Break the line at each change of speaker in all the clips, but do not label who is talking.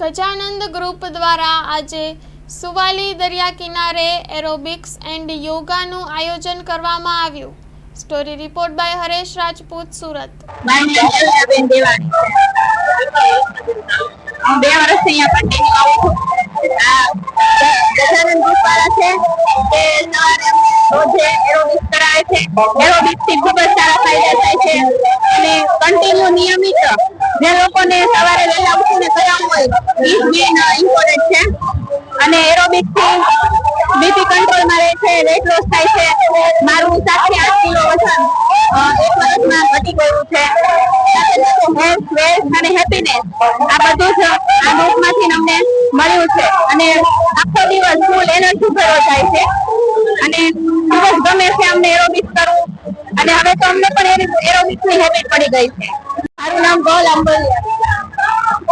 Gajanand group દ્વારા આજે સુવાલી દરિયા કિનારે એરોબિક્સ એન્ડ યોગાનું આયોજન કરવામાં આવ્યું. Story report by Haresh Rajput, Surat.
બે વર્ષથી અહીંયા આ ગજાનંદ ગ્રુપ વાળા છે તે સવારે રોજે એરોબિક્સ કરાવે છે. એરોબિક્સથી ખૂબ જ સારા ફાયદા થાય છે. અને કન્ટિન્યુ નિયમિત જે લોકોને સવારે વહેલા ઉઠીને કરાવવું હોય, ઈ મેઇન ઇમ્પોર્ટન્ટ છે. અને એરોબિક્સથી બીપી કંટ્રોલમાં રહે છે વેટ લોસ થાય છે. મારું સાતથી આઠ કિલો વજન એક વર્ષમાં ઘટી ગયું છે. સાથે સાથે હેલ્થ વેલ્થ અને હેપીનેસ આ બધું જ આ ગ્રુપમાંથી અમને મળ્યું છે. અને આખો દિવસ ફૂલ એનર્જી ભરો થાય છે. અને દિવસ ગમે છે અમને એરોબિક્સ કરવું. અને હવે તો અમને પણ એરોબિક્સની હેબિટ પડી ગઈ છે. મારું નામ ગોલ અંબલિયા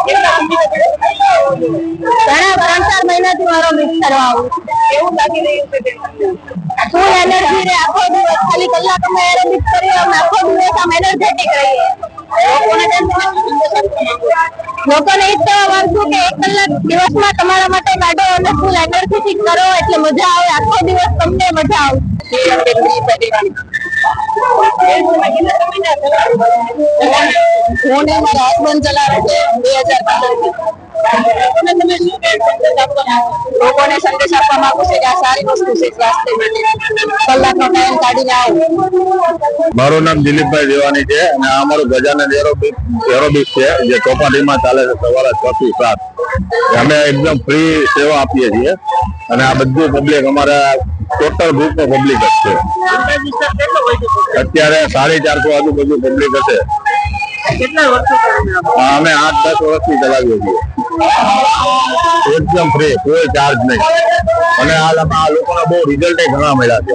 ઘણા ત્રણ ચાર મહિનાથી મારો મિક્સ કરવા આવું એવું લાગી રહ્યું છે ફૂલ એનર્જી રે આખો દિવસ ખાલી કલાક અમે એરોબિક્સ કરીએ અમે આખો દિવસ આમ એનર્જેટિક રહીએ. લોકોને એ જ કહેવા માંગુ કે એક કલાક દિવસમાં તમારા માટે કાઢો અને ફૂલ એનર્જેટિક કરો એટલે મજા આવે. આખો દિવસ તમને મજા આવે હું ને મારા હસબન્ડ ચલાવે છે. બે હજાર લોકોને સંદેશ આપવા માંગુ છે કે આ સારી વસ્તુ છે સ્વાસ્થ્ય માટે કલાકનો ટાઈમ કાઢીને આવો.
મારું નામ દિલીપભાઈ દેવાની છે અને આ અમારું ગજાનંદ એરોબિક છે જે ચોપાટીમાં ચાલે છે સવારે છ થી સાત. અમે એકદમ ફ્રી સેવા આપીએ છીએ અને આ બધું પબ્લિક અમારા ટોટલ ગ્રુપ નો પબ્લિક જ છે. અત્યારે સાડી ચારસો આજુબાજુ પબ્લિક હશે. અમે આઠ દસ વર્ષથી ચલાવીએ છીએ. એકદમ ફ્રી કોઈ ચાર્જ નહીં. અને આ લોકોને બહુ રિઝલ્ટ ઘણા મળ્યા છે.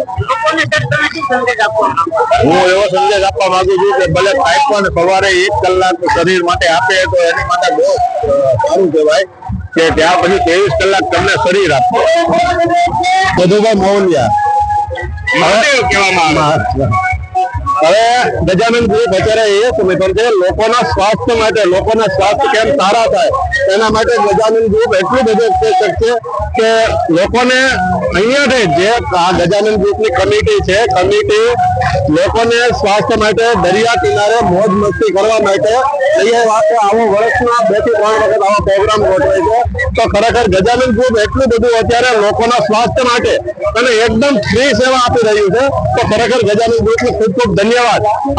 હું એવો સંદેશ આપવા માંગુ છું કે ભલે કાંઈ પણ સવારે એક કલાક શરીર માટે આપે તો એની માટે બહુ સારું કહેવાય કે ત્યાં પછી ત્રેવીસ કલાક તમને શરીર આપે. કહેવામાં મોહલિયા હવે ગજાનંદ અત્યારે એ સમિતિ છે? લોકોના સ્વાસ્થ્ય માટે, લોકોના સ્વાસ્થ્ય કેમ સારા થાય, એના માટે ગજાનંદ ગ્રુપ એટલું બધું શકશે કે લોકોને અહીંયાથી જે આ ગજાનંદ ગ્રુપની કમિટી છે કમિટી લોકોને સ્વાસ્થ્ય માટે દરિયા કિનારે મોજ મસ્તી કરવા માટે અહીંયા વાતે આવો વર્ષમાં બેથી ત્રણ વખત આવા પ્રોગ્રામ ગોઠવે છે. તો ખરેખર ગજાનંદ ગ્રુપ એટલું બધું અત્યારે લોકોના સ્વાસ્થ્ય માટે અને એકદમ ફ્રી સેવા આપી રહ્યું છે. તો ખરેખર ગજાનંદ ગ્રુપને ખૂબ ખૂબ ધન્યવાદ.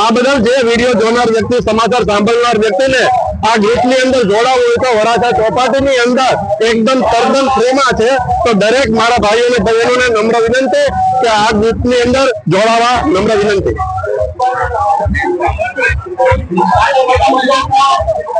આ બદલ જે વીડિયો જોનાર વ્યક્તિ, સમાચાર સાંભળનાર વ્યક્તિને આ ગ્રુપની અંદર જોડાવવું હોય તો વરાછા ચોપાટીની અંદર એકદમ તદ્દન ફ્રીમાં છે. તો દરેક મારા ભાઈઓ અને બહેનોને નમ્ર વિનંતી કે આ ગ્રુપની અંદર જોડાવા નમ્ર વિનંતી.